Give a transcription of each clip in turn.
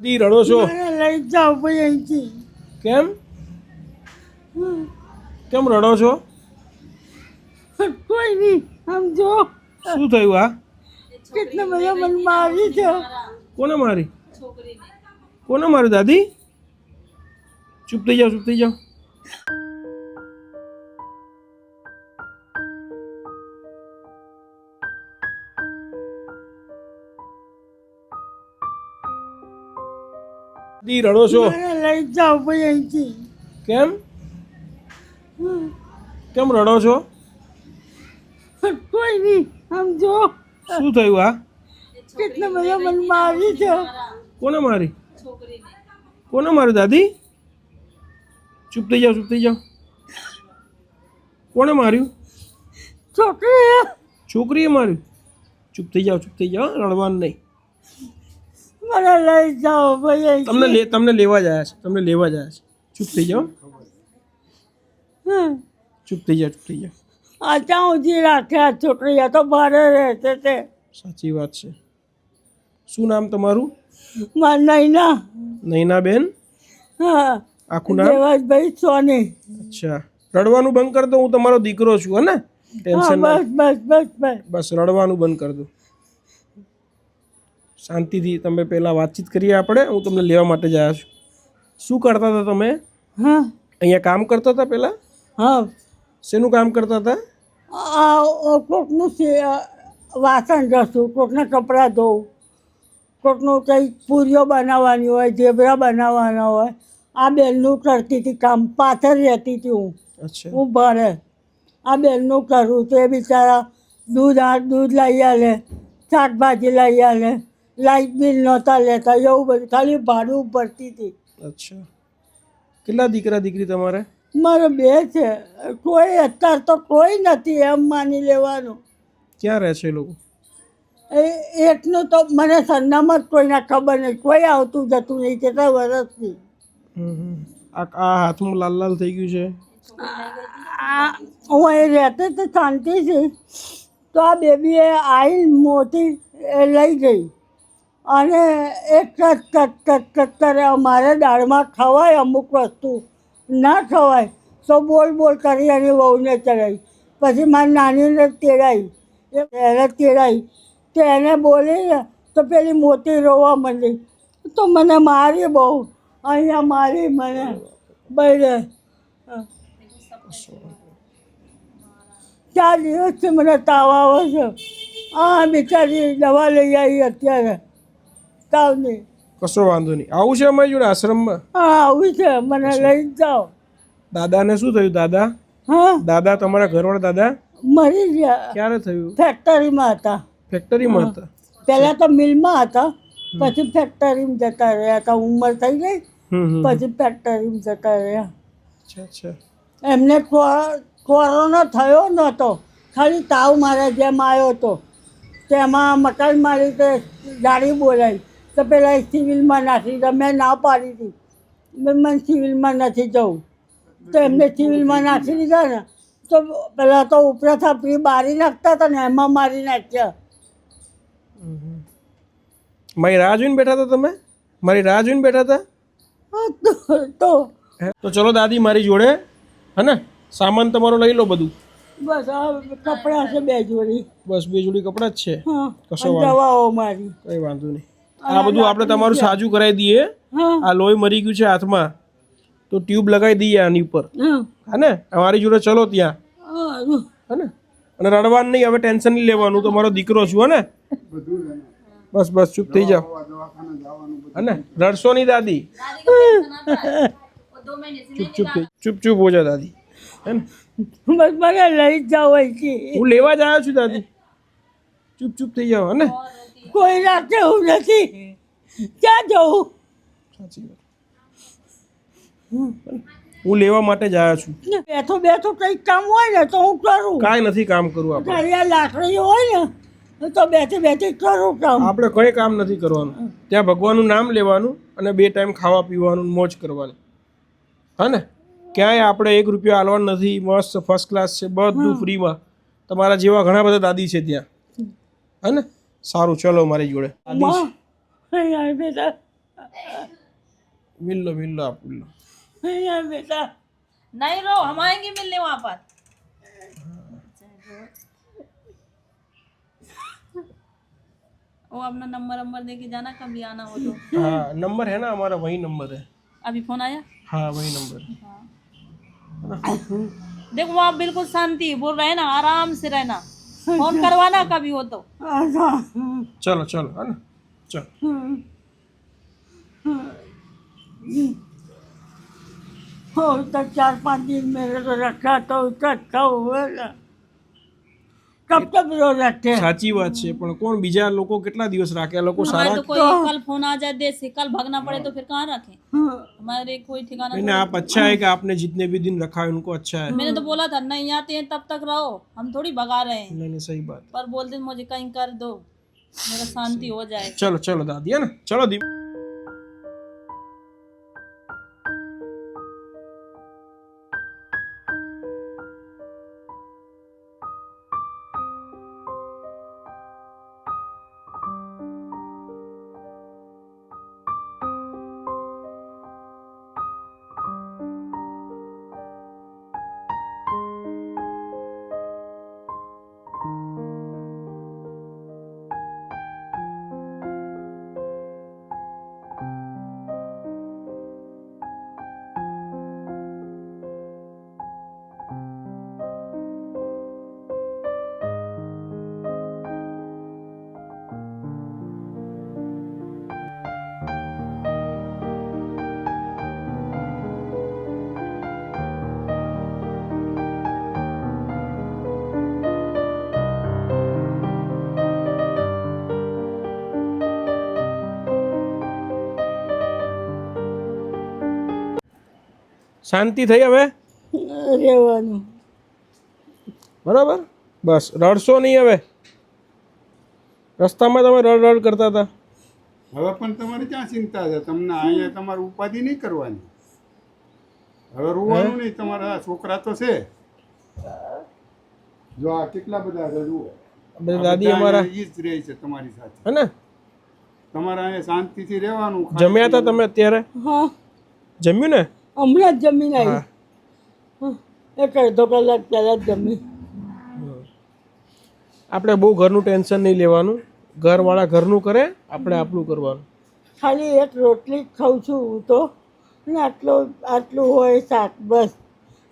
દી રડો છો? લઈ જાઓ ભાઈ અહીંથી. કેમ? કેમ રડો છો? કોઈ નહીં સમજો શું થયું આ કેટલો બધો મનમાં મારી છે. કોને મારી? કોને મારી દાદી? ચૂપ થઈ જાઓ ચૂપ થઈ જાઓ. દી રડો છો? લઈ જાઓ ભાઈ અહીંથી. કેમ? કેમ રડો છો? કોઈ નહીં સમજો શું થયું આ? કેટલા બધા મનમાં મારી છે. કોને મારી? કોને મારી દાદી? ચૂપ થઈ જાઓ ચૂપ થઈ જાઓ. કોને માર્યું? છોકરી છોકરીએ માર્યું? ચૂપ થઈ જાઓ ચૂપ થઈ જાઓ રડવાનું નહીં. મને લઈ જાઓ ભાઈ તમને લે તમને લેવા જાય છે તમને લેવા જાય છે. ચૂપ થઈ જાઓ. ચૂપ થઈ જાઓ ચૂપ થઈ જાઓ. આ ત્યાં રાખે આ છોકરી આ તો ભારે રહેશે તે. સાચી વાત છે. શું નામ તમારું? માર નૈના. નૈના બેન હા. આખું નામ? દેવાજભાઈ સોની. અચ્છા. રડવાનું બંધ કર દો હું તમારો દીકરો છું હે ને? ટેન્શન બસ બસ બસ બસ. બસ રડવાનું બંધ કર દો. શાંતિથી તમે પહેલાં વાતચીત કરીએ આપણે. હું તમને લેવા માટે જ આવ્યા છું. શું કરતા હતા તમે? હા. અહીંયા કામ કરતા હતા પહેલાં? હા. શેનું કામ કરતા હતા? આ કોકનું વાસણ ઘસું કોકના કપડાં ધોવું કોકનું કંઈક પૂરીઓ બનાવવાની હોય ઝેબરા બનાવવાના હોય. આ બેનનું કરતી હતી કામ. પાછળ રહેતી હતી હું. અચ્છા. હું ભરે આ બેનનું કરું તો એ બિચારા દૂધ આ દૂધ લઈ આવે શાકભાજી લઈ આલે. લાઇટ બિલ નહોતા લેતા એવું બધું. ખાલી ભાડું ભરતી હતી. અચ્છા. કેટલા દીકરા દીકરી તમારે? મારે બે છે. કોઈ અત્યારે તો કોઈ નથી એમ માની લેવાનું. ક્યાં રહે છે એ લોકો? એ એકનું તો મને સરનામત કોઈના ખબર નહીં. કોઈ આવતું જતું નહીં કેટલા વર્ષથી. આ હાથમાં લાલ લાલ થઈ ગયું છે. આ હું અહીં રહેતી તો શાંતિથી તો આ બેબીએ આવીને મોતી એ લઈ ગઈ. અને એક કટ કટ કરે અમારે દાળમાં ખવાય અમુક વસ્તુ. ના ખવાય, તો બોલ બોલ કરી અને વહુને ચડાવી. પછી મારી નાનીને તેડાવી એને તેડાવી તો એને બોલીને તો પેલી મોતી રોવા માંડી. તો મને મારી બહુ. અહીંયા મારી મને બળે ચાર દિવસથી મને તાવ આવે છે. આ બિચારી દવા લઈ આવી અત્યારે. તાવની. કશો વાંધો નહીં. આવું છે અમારી જોડે આશ્રમમાં? હા આવું છે. મને લઈ જાઓ. દાદાને શું થયું દાદા? હા? દાદા તમારા ઘરવાળા દાદા? મરી ગયા. ક્યારે થયું? ફેક્ટરીમાં હતા. ફેક્ટરીમાં હતા? પહેલા તો મિલમાં હતા. પછી ફેક્ટરીમાં જતા રહ્યા. હતા ઉંમર થઈ ગઈ. પછી ફેક્ટરીમાં જતા રહ્યા. એમને કોરોના થયો નહોતો. ખાલી તાવ મારા જેમ આવ્યો હતો. તેમાં મકાન મારી તે ગાડી બોલાવી. તો પેલા સિવિલમાં નાખી દીધા મેં ના પાડી હતી. મેં મને સિવિલમાં નથી જવું. તો એમને સિવિલમાં નાખી દીધા ને તો પેલા તો ઉપરા થાપડી બારી નાખતા હતા ને એમાં મારી નાખ્યા. મારી રાહ જોઈને બેઠા હતા તમે? મારી રાહ જોઈને બેઠા હતા? તો- તો? ચલો દાદી મારી જોડે હે ને? સામાન તમારો લઈ લો બધું. બસ આ કપડાં છે બે જોડી. બસ બે જોડી કપડાં જ છે. કશો દવાઓ મારી. કઈ વાંધો નહીં. આ બધું આપણે તમારું સાજું કરાવી દઈએ. આ લોહી મરી ગયું છે હાથમાં. તો ટ્યુબ લગાવી દઈએ આની ઉપર. હા. ને? અમારી જોડે ચલો ત્યાં. હા ને? અને રડવાનું નહીં હવે ટેન્શન નહીં લેવાનું. તમારો દીકરો છું હે ને? બસ બસ ચૂપ થઈ જાઓ. હે ને? રડશો નહીં દાદી. ચૂપ ચૂપ થઈ- ચૂપ ચૂપ હો જા દાદી. હે ને? બસ મને લઈ જાઓ હું લેવા જ આવ્યો છું દાદી. ચૂપ ચૂપ થઈ જાઓ હે ને? કોઈ રાખે એવું નથી. ક્યાં જવું? સાચી વાત. હું લેવા માટે જ આવ્યો છું. બેઠો બેઠો કંઈક કામ હોય ને તો હું કરું. કાંઈ નથી કામ કરવું આપણે. ઘરે આ લાકડી હોય ને તો બેઠે બેઠે કરું કામ. આપણે કંઈ કામ નથી કરવાનું. ત્યાં ભગવાનનું નામ લેવાનું અને બે ટાઈમ ખાવા પીવાનું મોજ કરવાની. હા ને? ક્યાંય આપણે એક રૂપિયો હાલવાનું નથી મસ્ત ફર્સ્ટ ક્લાસ છે બધું ફ્રીમાં તમારા જેવા ઘણા બધા દાદી છે ત્યાં. હા ને? સારું ચલો મારી જોડે દાદી છે. માં અહીંયા બેટા મિલ લો મિલ લો આપ મિલ લો અહીંયા બેટા नहीं रो हम आएंगे मिलने वहां पर वो अपना नंबर नंबर दे के जाना कभी आना हो तो हाँ नंबर है ना हमारा वही नंबर है अभी फोन आया हाँ वही नंबर है देखो वहाँ बिल्कुल शांति बोल रहे हैं ना आराम से रहना फोन करवाना कभी हो तो अच्छा चलो चलो है ना चलो हो तो चार पाँच दिन मेरे को रखा तो उसका अच्छा हुआ ना कब तक रो रखे સાચી વાત છે પણ કોણ બીજા લોકો કેટલા દિવસ રાખે આ લોકો हमारे સારા तो कोई कल फोन आ जाए देश से कल भागना पड़े तो फिर कहाँ रखें हमारे कोई ठिकाना नहीं आप अच्छा है कि आपने जितने भी दिन रखा है उनको अच्छा है मैंने तो बोला था नहीं आते हैं तब तक रहो हम थोड़ी भगा रहे हैं नहीं नहीं सही बात पर बोलते मुझे कहीं कर दो मेरा शांति हो जाए चलो चलो दादी है ना चलो दी શાંતિ થઈ હવે? રહેવાનું. બરાબર? બસ રડશો નહીં હવે. રસ્તામાં તમે રડ રડ કરતા હતા. હવે પણ તમારે ક્યાં ચિંતા છે? તમને અહીંયા તમારે ઉપાધિ નહીં કરવાની. હવે રોવાનું નહીં તમારા છોકરા તો છે. જો આ કેટલા બધા છે જુઓ. દાદી અમારા. ઈ જ રહે છે તમારી સાથે. હે ને? તમારે અહીંયા શાંતિથી રહેવાનું જમ્યા હતા તમે અત્યારે? હા. જમ્યું ને? હમણાં જ જમીન આવી. એક અડધો કલાક પહેલાં જ જમી આપણે બહુ ઘરનું ટેન્શન નહીં લેવાનું. ઘરવાળા ઘરનું કરે આપણે આપણું કરવાનું. ખાલી એક રોટલી જ ખાઉં છું હું તો. ને આટલો આટલું હોય શાક બસ.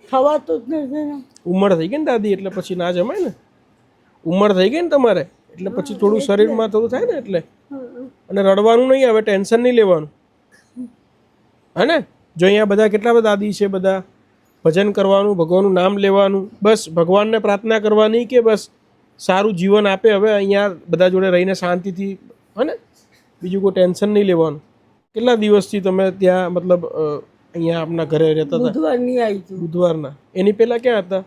ખવાતું જ નથી ને. ઉંમર થઈ ગઈ ને દાદી એટલે પછી ના જમાય ને? ઉંમર થઈ ગઈ ને તમારે? એટલે પછી થોડું શરીરમાં થોડું થાય ને એટલે. અને રડવાનું નહીં હવે ટેન્શન નહીં લેવાનું. હે ને? જો અહીંયા બધા કેટલા બધા દાદી છે બધા? ભજન કરવાનું ભગવાનનું નામ લેવાનું બસ ભગવાનને પ્રાર્થના કરવાની કે બસ સારું જીવન આપે? હવે અહીંયા બધા જોડે રહીને શાંતિથી હે ને બીજું કોઈ ટેન્શન નહીં લેવાનું. કેટલા દિવસથી તમે ત્યાં મતલબ અહીંયા આપના ઘરે રહેતા હતા? બુધવારની આવી બુધવારના. એની પહેલાં ક્યાં હતા?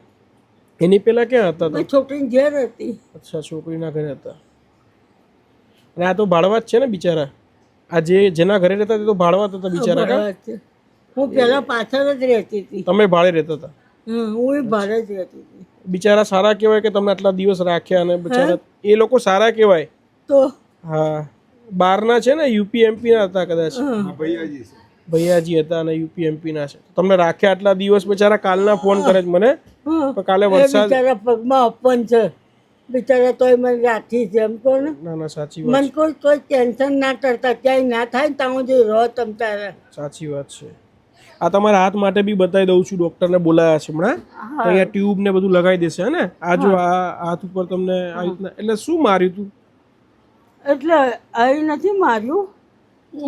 એની પહેલાં ક્યાં હતા તમે? છોકરીની ઘેર હતી. અચ્છા છોકરીના ઘરે હતા. અને આ તો ભાડવા જ છે ને બિચારા? આ જે જેના ઘરે રહેતા તે તો ભાડવા જ હતા બિચારા. હું પહેલા પાછળ જ રહેતી હતી. તમે ભાડે રહેતા હતા? હું ભાડે જ રહેતી હતી. બિચારા સારા કહેવાય કે તમને આટલા દિવસ રાખ્યા અને બિચારા એ લોકો સારા કહેવાય. તો? હા. બહારના છે ને યુપી એમપીના હતા કદાચ? ભૈયાજી ભૈયાજી હતા અને યુપી એમપીના છે. તમને રાખ્યા આટલા દિવસ બિચારા કાલના ફોન કરે છે મને? કાલે વરસાદ બિચારા પગમાં અપન છે. બિચારા તોય મને રાખી છે એમ કહો ને. ના ના સાચી વાત મને કોઈ કોઈ ટેન્શન ના કરતા. ક્યાંય ના થાય ત્યાં હું સુધી રહો તમ તારે. સાચી વાત છે. આ તમારા હાથ માટે બી બતાવી દઉં છું ડોક્ટરને બોલાયા છે હમણાં. અહીંયા ટ્યુબ ને બધું લગાવી દેશે હે ને? આ જો આ હાથ ઉપર તમને આવી રીતના એટલે શું માર્યું તું? એટલે અહીં નથી માર્યું.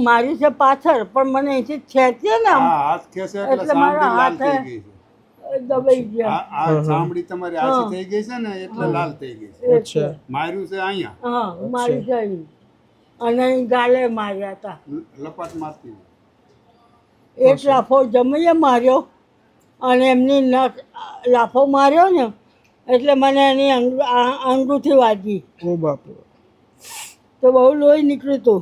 માર્યું છે પાછળ પણ મને અહીંથી ખેંચે ને હાથ ખેંચે એટલે એટલે મારા ચામડી લાલ હાથે- છે. દબાઈ ગયા. આ આ ચામડી તમારી આછી થઈ ગઈ છે ને એટલે લાલ થઈ ગઈ છે. અચ્છા. માર્યું છે અહીંયા? હા મારી ગઈ અને અહીં ગાલે માર્યા હતા. લપાટ મારતી એક લાફો જમીએ માર્યો અને એમની નખ લાફો માર્યો ને એટલે મને એની અંગૂઠી વાગી. ઓ બાપ તો બહુ લોહી નીકળ્યું હતું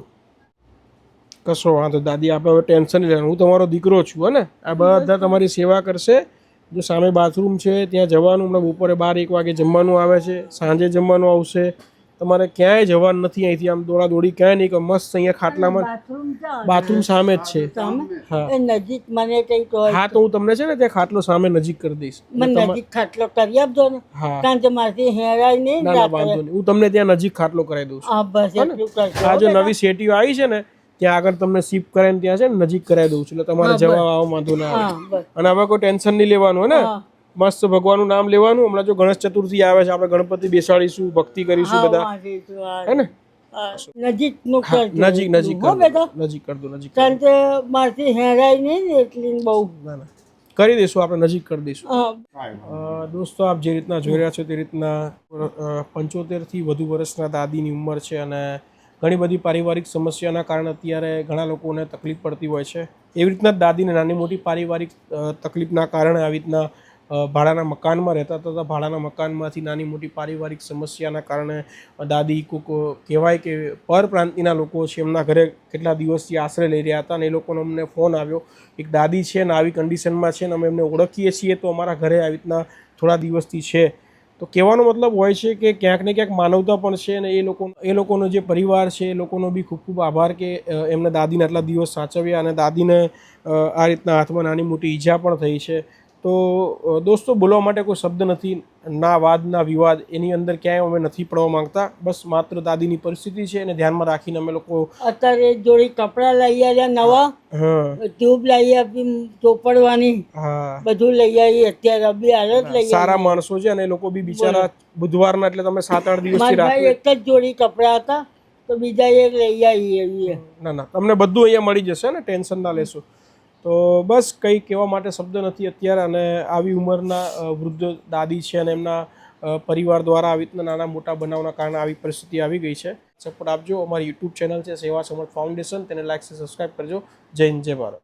કશો વાંધો દાદી આપણે હવે ટેન્શન નહીં હું તમારો દીકરો છું હે ને? આ બધા તમારી સેવા કરશે. જો સામે બાથરૂમ છે ત્યાં જવાનું હમણાં બપોરે બાર એક વાગે જમવાનું આવે છે સાંજે જમવાનું આવશે. તમારે ક્યાંય જવાનું નથી અહીંથી. આમ દોડા દોડી ક્યાંય નહીં મસ્ત અહીંયા ખાટલામાં બાથરૂમ સામે જ છે. હા. નજીક મને કઈ હા તો હું તમને છે ને ત્યાં ખાટલો સામે નજીક કરી દઈશ. મને નજીક ખાટલો કરી આપજો ને. કારણ કે મારથી હેરાય નહીં ના વાંધો નહીં. હું તમને ત્યાં નજીક ખાટલો કરાવી દઉં છું. હા બસ એટલું કરજો. આ જો નવી સેટીઓ આવી છે ને ત્યાં આગળ તમને શિફ્ટ ને ત્યાં છે ને નજીક કરાવી દઉં છું. એટલે તમારે જવા આવવા વાંધો ના આવે. અને હવે કોઈ ટેન્શન નહીં લેવાનું હે ને. મસ્ત ભગવાનનું નામ લેવાનું. હમણાં જો ગણેશ ચતુર્થી આવે છે આપણે ગણપતિ બેસાડીશું ભક્તિ કરીશું બધા. હે ને? નજીકનું નજીક નજીક નજીક કરી દો નજીક કારણ કે મારથી હેરાઈ નહીં એટલી બહુ. ના ના. કરી દઈશું આપણે નજીક કરી દઈશું. દોસ્તો આપ જે રીતના જોઈ રહ્યા છો તે રીતના પંચોતેરથી વધુ વર્ષના દાદીની ઉંમર છે અને ઘણી બધી પારિવારિક સમસ્યાના કારણે અત્યારે ઘણા લોકોને તકલીફ પડતી હોય છે. એવી રીતના દાદીને નાની મોટી પારિવારિક તકલીફના કારણે આવી રીતના ભાડાના મકાનમાં રહેતા હતા ભાડાના મકાનમાંથી નાની મોટી પારિવારિક સમસ્યાના કારણે દાદી, કોક કહેવાય કે પર પ્રાંતિના લોકો છે, એમના ઘરે કેટલા દિવસથી આશરે લઈ રહ્યા હતા અને એ લોકોનો અમને ફોન આવ્યો. એક દાદી છે ને આવી કન્ડિશનમાં છે ને અમે એમને ઓળખીએ છીએ તો અમારા ઘરે આવી રીતના થોડા દિવસથી છે. તો કહેવાનો મતલબ હોય છે કે ક્યાંક ને ક્યાંક માનવતા પણ છે અને એ લોકો, એ લોકોનો જે પરિવાર છે એ લોકોનો બી ખૂબ ખૂબ આભાર કે એમને દાદીને આટલા દિવસ સાચવ્યા અને દાદીને આ રીતના હાથમાં નાની મોટી ઈજા પણ થઈ છે. તો દોસ્તો બોલવા માટે કોઈ શબ્દ નથી ના વાદ ના વિવાદ એની અંદર ક્યાંય અમે નથી પડવા માંગતા. બસ માત્ર દાદીની પરિસ્થિતિ છે એને ધ્યાનમાં રાખીને અમે લોકો અત્યારે એક જોડી કપડાં લઈ આવ્યા નવા. ટ્યુબ લઈ આપી ચોપડવાની. બધું લઈ આવી અત્યારે બી હાલત લઈ સારા માણસો છે અને લોકો બી બિચારા બુધવારના એટલે તમે સાત આઠ દિવસથી રાત્રે એક જ જોડી કપડાં હતા તો બીજા એક લઈ આવી ના ના. તમને બધું અહીંયા મળી જશે ને ટેન્શન ના લેશો. તો બસ કંઈ કહેવા માટે શબ્દ નથી અત્યારે અને આવી ઉંમરના વૃદ્ધ દાદી છે અને એમના પરિવાર દ્વારા આવી રીતના નાના મોટા બનાવના કારણે આવી પરિસ્થિતિ આવી ગઈ છે. સપોર્ટ આપજો. અમારી યુટ્યુબ ચેનલ છે સેવા સમર્થ ફાઉન્ડેશન તેને લાઈક સબસ્ક્રાઈબ કરજો. જય હિન્દ, જય ભારત.